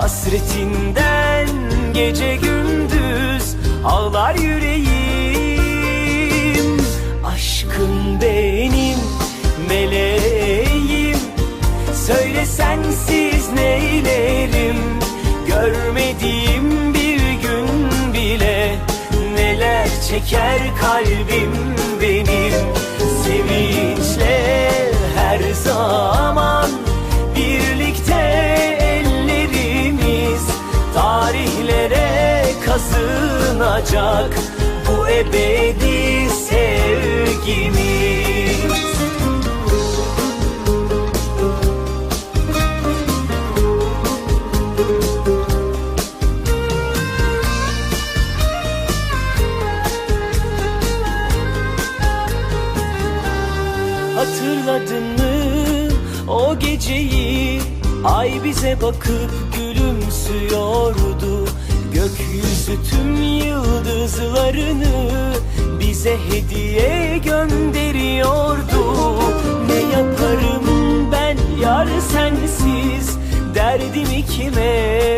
Hasretinden gece gündüz ağlar yüreğim. Aşkım benim meleğim. Söyle sensiz neylerim? Görmediğim bir gün bile Neler çeker kalbim benim. Sevinçle her zaman kazınacak Bu ebedi sevgimiz. Hatırladın mı o geceyi? Ay bize bakıp gülümsüyordu. Gökyüzü tüm yıldızlarını Bize hediye gönderiyordu. Ne yaparım ben yar sensiz Derdimi kime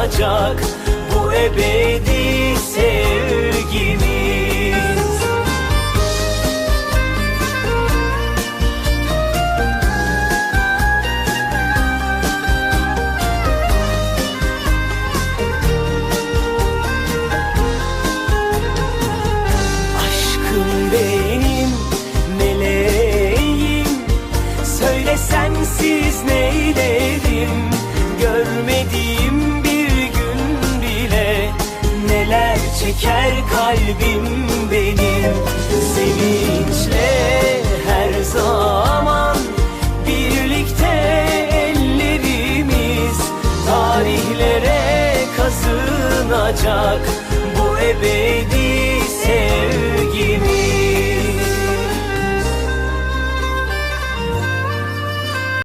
kazınacak Bu ebedi sevgimiz. Aşkım benim meleğim. Söyle sensiz neylerim Görmediğim Çeker kalbim benim. Sevinçle her zaman Birlikte ellerimiz Tarihlere kazınacak